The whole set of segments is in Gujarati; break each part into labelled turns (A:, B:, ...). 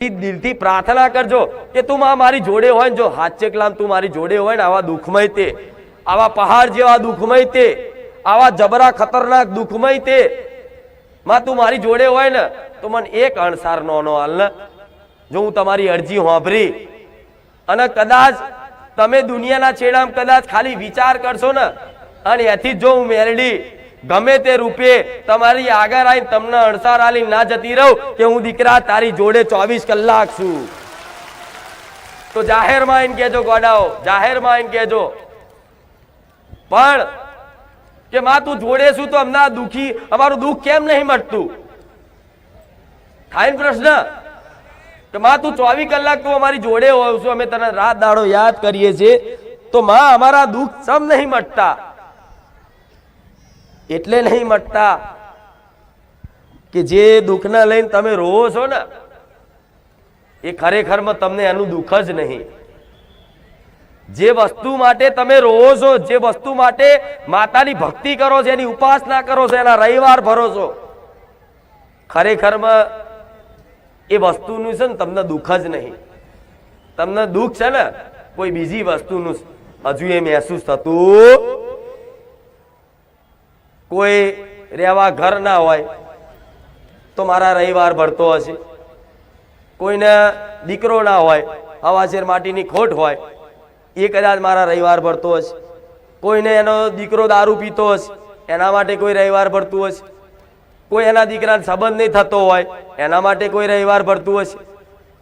A: દિલથી પ્રાર્થના કરજો કે તું માં મારી જોડે હોય ને જો હાથ ચેકલામ તું મારી જોડે હોય ને આવા દુઃખમય તે. આવા પહાડ જેવા દુઃખમય તે. આવા જબરા ખતરનાક દુઃખમય તે. માં, તું મારી જોડે હોય ને તો મને એક અણસાર નો હાલ ને. જો હું તમારી અરજી હોંભરી અને કદાચ તમે દુનિયાના છેડામાં કદાચ ખાલી વિચાર કરશો ને અને એથી જો હું મેરડી ગમે તે રૂપે તમારી આગળ આવીને તમને અણસાર આલી ના જતી રહું કે હું દીકરા તારી જોડે ચોવીસ કલાક છું. તો જાહેરમાં આવીને કહેજો ગોડાઓ, જાહેરમાં આવીને કહેજો. પણ કે માં તું જોડે છું તો અમને દુખી, અમારું દુઃખ કેમ નહીં મટતું? થાય પ્રશ્ન? કે માં તું ચોવીસ કલાક તું અમારી જોડે હોવ છું, અમે તને રાત દાડો યાદ કરીએ છીએ, તો માં અમારા દુઃખ સમ નહીં મટતા. એટલે નહીં મટતા. કે જે દુઃખના લઈને તમે રોવો છો ને, એ ખરેખરમાં તમને એનું દુઃખ જ નહીં. જે વસ્તુ માટે તમે રોવો છો, જે વસ્તુ માટે માતાની ભક્તિ કરો છો, એની ઉપાસના કરો છો, એના રવિવાર ભરો છો, ખરેખરમાં એ વસ્તુનું છે ને તમને દુઃખ જ નહીં. તમને દુઃખ છે ને, કોઈ બીજી વસ્તુનું હજુ એ મહેસૂસ થતું કોઈ રહેવા ઘર ના હોય તો મારા રવિવાર ભરતો હશે. કોઈને દીકરો ના હોય હવાશેર માટીની ખોટ હોય, એ કદાચ મારા રવિવાર ભરતો હશે. કોઈને એનો દીકરો દારૂ પીતો હશે, એના માટે કોઈ રવિવાર ભરતું હશે. કોઈ એના દીકરાને સંબંધ નહીં થતો હોય, એના માટે કોઈ રવિવાર ભરતું હશે.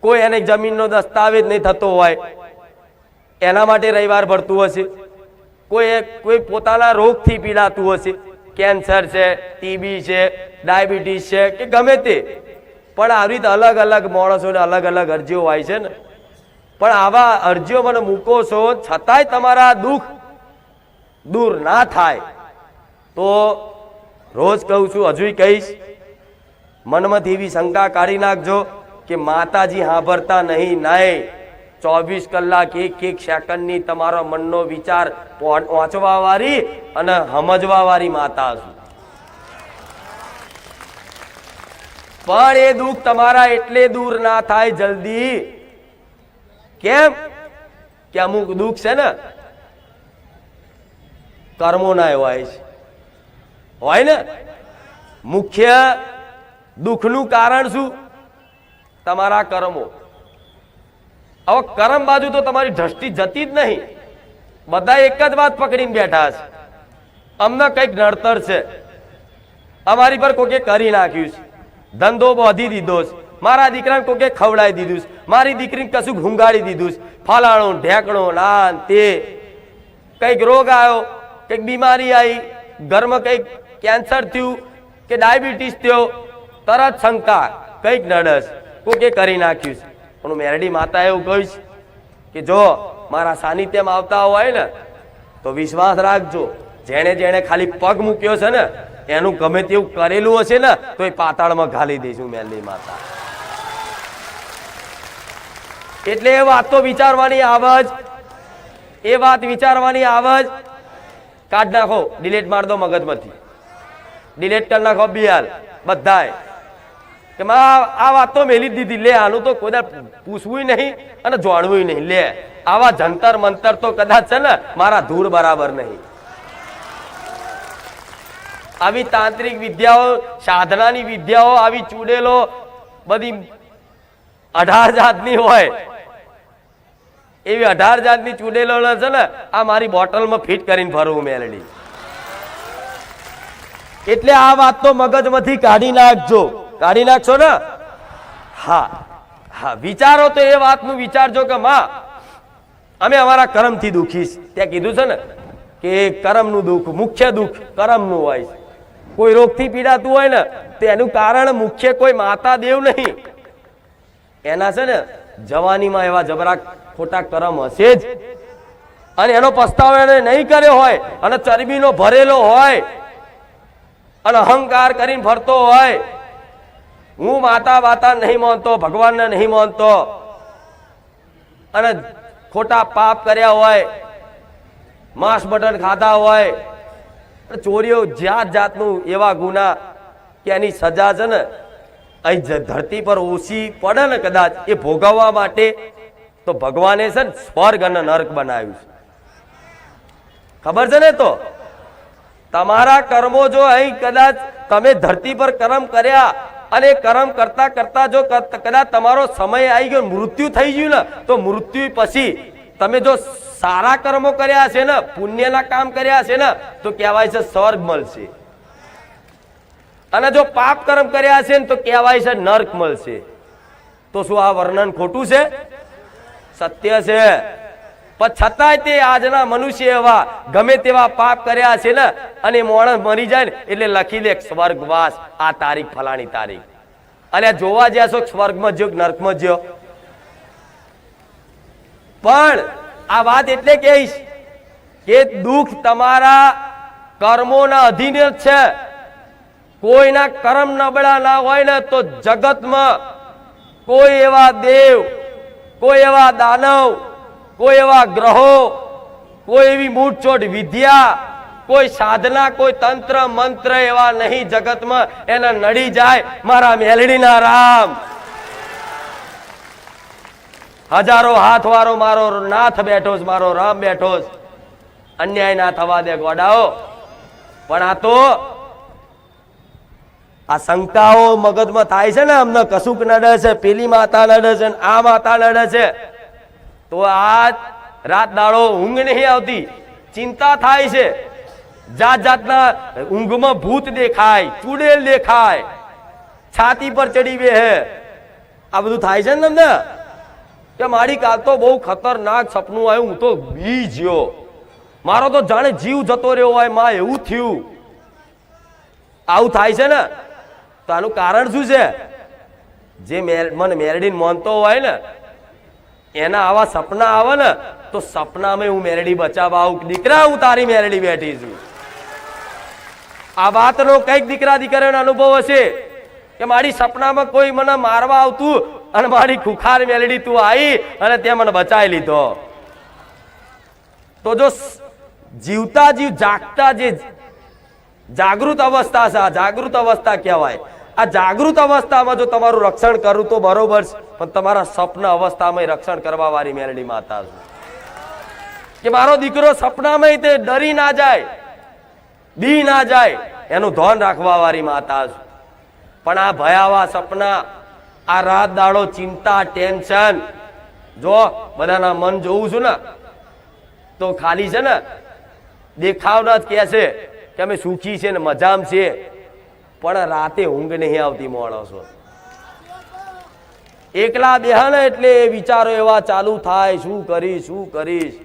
A: કોઈ એને જમીનનો દસ્તાવેજ નહીં થતો હોય, એના માટે રવિવાર ભરતું હશે. કોઈ કોઈ પોતાના રોગથી પીડાતું હશે. કેન્સર છે, ટીબી છે, ડાયાબિટીસ છે, કે ગમે તે. પણ આવી રીતે અલગ અલગ માણસોને અલગ અલગ અરજીઓ હોય છે ને. પણ આવા અરજીઓ મને મૂકો છો, છતાંય તમારા દુઃખ દૂર ના થાય. તો રોજ કહું છું, હજુય કહીશ, મનમાંથી એવી શંકા કાઢી નાખજો કે માતાજી સાંભળતા નહીં નહીં. ચોવીસ કલાક એક એક સેકન્ડની તમારો મનનો વિચાર વાંચવા વાળી અને સમજવા વાળી માતા છું. પણ એ દુઃખ તમારા એટલે દૂર ના થાય જલ્દી. કેમ? કે અમુક દુઃખ છે ને કર્મોના હોય છે. હોય ને? મુખ્ય દુઃખનું કારણ શું? તમારા કર્મો. હવે કરમ બાજુ તો તમારી દ્રષ્ટિ જતી જ નહીં. બધા એક જ વાત પકડીને બેઠા છે. અમને કંઈક નડતર છે. અમારી પર કોકે કરી નાખ્યું છે. ધંધો બાંધી દીધો છે. મારા દીકરાને કોકે ખવડાવી દીધું છે. મારી દીકરીને કશું ઘૂંઘાડી દીધું છે. ફલાણું, ઢેકણું નાન તે. કંઈક રોગ આવ્યો, કંઈક બીમારી આવી, ઘરમાં કંઈક કેન્સર થયું, કે ડાયાબિટીસ થયો, તરત શંકા, કંઈક નડસ, કોકે કરી નાખ્યું છે. પણ મેરડી માતા એવું કહીશ કે જો મારા સાનિધ્યમાં આવતા હોય ને, તો વિશ્વાસ રાખજો. જેણે જેણે ખાલી પગ મૂક્યો છે ને, એનું ગમે તેવું કરેલું હશે ને, તો એ પાતાળમાં ઘાલી દઈશું મેરડી માતા. એટલે એ વાત તો વિચારવાની આવજ. એ વાત વિચારવાની આવજ. કાઢ નાખો ડિલેટ માર દો મગજમાંથી. ડિલેટ કરી નાખો બિયાલ બધાય. કે આ વાત તો મેલી દીધી. લે, આનું તો કોઈ પૂછવું નહીં અને જાણવું નહીં. લે, આવા જંતર મંતર તો કદાચ છે ને મારા ધૂળ બરાબર નહીં. આવી તાંત્રિક વિદ્યાઓ, સાધનાની વિદ્યાઓ, આવી ચૂડેલો બધી અઢાર જાતની હોય. એવી અઢાર જાતની ચૂડેલો છે ને આ મારી બોટલમાં ફિટ કરીને ફરવું મેલડી. એટલે આ વાત તો મગજમાંથી કાઢી નાખજો. કાઢી નાખશો ને? હા. હા, વિચારો તો એ વાતનું વિચારજો કે માં, અમે અમારા કર્મથી દુખી ત્યાં કીધું છે ને કે કર્મનું દુઃખ, મુખ્ય દુઃખ કર્મનું હોય કોઈ રોગથી પીડાતું હોય ને, તો એનું કારણ મુખ્ય કોઈ માતા દેવ નહીં. એના છે ને, જવાનીમાં એવા જબરા ખોટા કર્મ હશે જ. અને એનો પસ્તાવો એને નહીં કર્યો હોય, અને ચરબીનો ભરેલો હોય, અને અહંકાર કરીને ફરતો હોય હું માતા વાતા નહીં માનતો, ભગવાનને નહીં માનતો. અને ખોટા પાપ કર્યા હોય, માંસ મટન ખાધા હોય ચોરીઓ જાત જાતનું એવા ગુના કે એની સજા છે ને, અહીં ધરતી પર ઓછી પડે ને કદાચ, એ ભોગવવા માટે તો ભગવાને છે ને સ્વર્ગ અને નર્ક બનાવ્યું છે. ખબર છે ને તો? તમારા કર્મો જો અહીં કદાચ તમે ધરતી પર કર્મ કર્યા અને કર્મ કરતા કરતા જો કદાચ તમારો સમય આવી ગયો, મૃત્યુ થઈ ગયું ને, તો મૃત્યુ પછી તમે જો સારા કર્મો કર્યા છે ને, પુણ્યના કામ કર્યા છે ને, તો કહેવાય છે સ્વર્ગ મળશે. અને જો પાપ કર્મ કર્યા છે ને, તો કહેવાય છે નર્ક મળશે. તો શું આ વર્ણન ખોટું છે? સત્ય છે. પણ છતાંય તે આજના મનુષ્ય એવા ગમે તેવા પાપ કર્યા છે ને, અને માણસ મરી જાય ને, એટલે લખી લે સ્વર્ગવાસ, આ તારીખ ફલાણી તારીખ. અને જોવા જ્યાં છો સ્વર્ગમાં જ્યો નર્કમાં જ્યો. પણ આ વાત એટલે કહીશ કે દુઃખ તમારા કર્મોના અધીન જ છે. કોઈના કર્મ નબળા ના હોય ને, તો જગતમાં કોઈ એવા દેવ, કોઈ એવા દાનવ કોઈ એવા ગ્રહો કોઈ એવી મૂઠચોટ વિદ્યા કોઈ સાધના કોઈ તંત્ર મંત્ર એવા નહીં જગતમાં એને નડી જાય. મારા મેલડીના રામ. હજારો હાથ વાળો મારો નાથ બેઠો છે, મારો રામ બેઠો છે. અન્યાય ના થવા દે ગોડાઓ. પણ આ તો આ શંકાઓ મગજમાં થાય છે ને અમને કશુંક નડે છે પેલી માતા નડે છે આ માતા નડે છે. તો આ રાત દાડો ઊંઘ નહીં આવતી. ચિંતા થાય છે. જાત જાતના ઊંઘમાં ભૂત દેખાય, ચુડેલ દેખાય. છાતી પર ચડી બે હે. આ બધું થાય છે ને તમને? કે મારી કાલ તો બહુ ખતરનાક સપનું આવ્યું, હું તો બી જ્યો. મારો તો જાણે જીવ જતો રહ્યો હોય, માં એવું થયું. આવું થાય છે ને? તો આનું કારણ શું છે? જે મને મેરડીને માનતો હોય ને એના આવા સપના આવે ને, તો સપનામાં હું મેરડી બચાવવા આવું દીકરા, હું તારી મેરડી બેઠી છું. આ વાતનો કંઈક દીકરા દીકરાનો અનુભવ હશે કે મારી સપનામાં કોઈ મને મારવા આવતું અને મારી ખુખાર મેલડી તું આવી અને તે મને બચાવી લીધો. તો જો જીવતા જીવ જાગતા જે જાગૃત અવસ્થા છે, આ જાગૃત અવસ્થા કહેવાય. આ જાગૃત અવસ્થામાં જો તમારું રક્ષણ કરું તો બરોબર છે, પણ તમારા સપના અવસ્થામાં રક્ષણ કરવા વાળી મેલડી માતા છે. કે મારો દીકરો સપનામાં તે ડરી ના જાય, બી ના જાય, એનું ધ્યાન રાખવા વાળી માતા છે. પણ આ ભયાવા સપના આ રાત દાડો ચિંતા, ટેન્શન, જો બધાના મન જોઉં છું ને, તો ખાલી છે ને, દેખાવના જ કહે છે કે અમે સુખી છે ને મજામ છે પણ રાતે ઊંઘ નહીં આવતી માણસો. એકલા બેહને એટલે વિચારો એવા ચાલુ થાય, શું કરીશ શું કરીશ.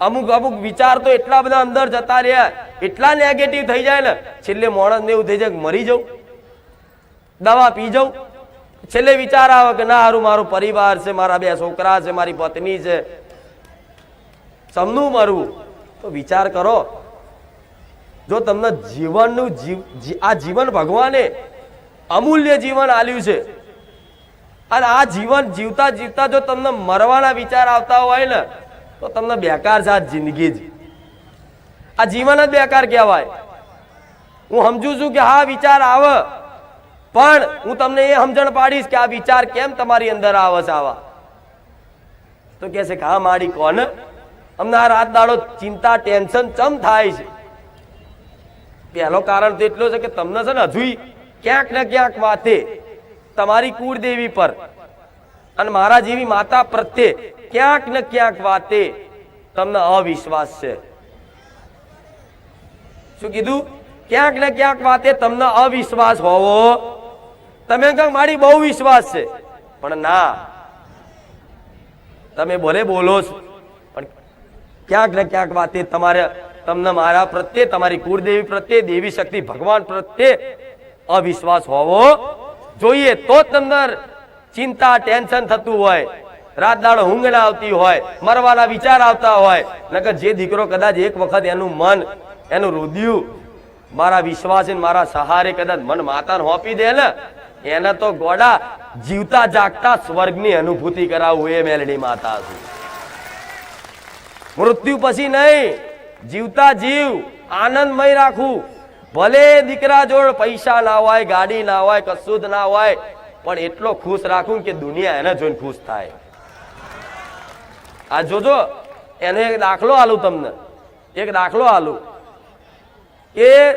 A: અમુક અમુક વિચાર તો એટલા બધા અંદર જતા રહ્યા, એટલા નેગેટિવ થઈ જાય ને, છેલ્લે માણસને એવું થઈ જાય કે મરી જાઉં, દવા પી જાઉં. છેલ્લે વિચાર આવે કે ના હારું, મારો પરિવાર છે, મારા બે છોકરા છે, મારી પત્ની છે. સમનું મરવું. તો વિચાર કરો જો તમને જીવનનું જીવ આ જીવન ભગવાને અમૂલ્ય જીવન આલ્યું છે, અને આ જીવન જીવતા જીવતા જો તમને મરવાના વિચાર આવતા હોય ને, તો તમને બેકાર છે આ જિંદગી જ. આ જીવન જ બેકાર કહેવાય. હું સમજુ છું કે હા, વિચાર આવે, પણ હું તમને એ સમજણ પાડીશ કે આ વિચાર કેમ તમારી અંદર આવે છે આવા. તો કે છે કે હા માડી કોને અમને આ રાત દાડો ચિંતા, ટેન્શન, ચમ થાય છે. પહેલો કારણ તો એટલો છે કે તમને છે ને હજુ ક્યાંક ને ક્યાંક વાતે તમારી કુળદેવી પર અને મારા જેવી માતા પ્રત્યે ક્યાંક ને ક્યાંક વાતે તમને અવિશ્વાસ છે. શું કીધું? ક્યાંક ને ક્યાંક વાતે તમને અવિશ્વાસ હોવો. તમે કહો મારી બહુ વિશ્વાસ છે. પણ ના. તમે ભલે બોલો છો, પણ ક્યાંક ને ક્યાંક વાતે તમારે તમને મારા પ્રત્યે, તમારી કુળદેવી પ્રત્યે, દેવી શક્તિ ભગવાન પ્રત્યે અવિશ્વાસ હોવો જોઈએ. તો તમને ચિંતા, ટેન્શન થતું હોય રાત દાડો ઊંઘ આવતી હોય, મરવાના વિચાર આવતા હોય. નકર જે દીકરો કદાચ એક વખત એનું મન, એનું રુદિયું મારા વિશ્વાસ મારા સહારે કદાચ મન માતાને હોપી દે ને, એને તો ગોડા જીવતા જાગતા સ્વર્ગની અનુભૂતિ કરાવવું એ મેલડી માતા છે મૃત્યુ પછી નહીં જીવતા જીવ, આનંદમય રાખવું. ભલે દીકરા જોડ પૈસા ના હોય, ગાડી ના હોય, કશું જ ના હોય, પણ એટલો ખુશ રાખું કે દુનિયા એને જોઈને ખુશ થાય. આ જોજો, એને એક દાખલો આલું તમને. એક દાખલો આલું. કે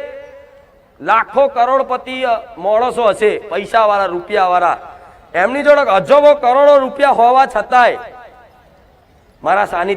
A: લાખો કરોડપતિ માણસો હશે, પૈસાવાળા, રૂપિયાવાળા. રૂપિયા વાળા એમની જોડે અજબો કરોડો રૂપિયા હોવા છતાંય મારા સાનિધ્ય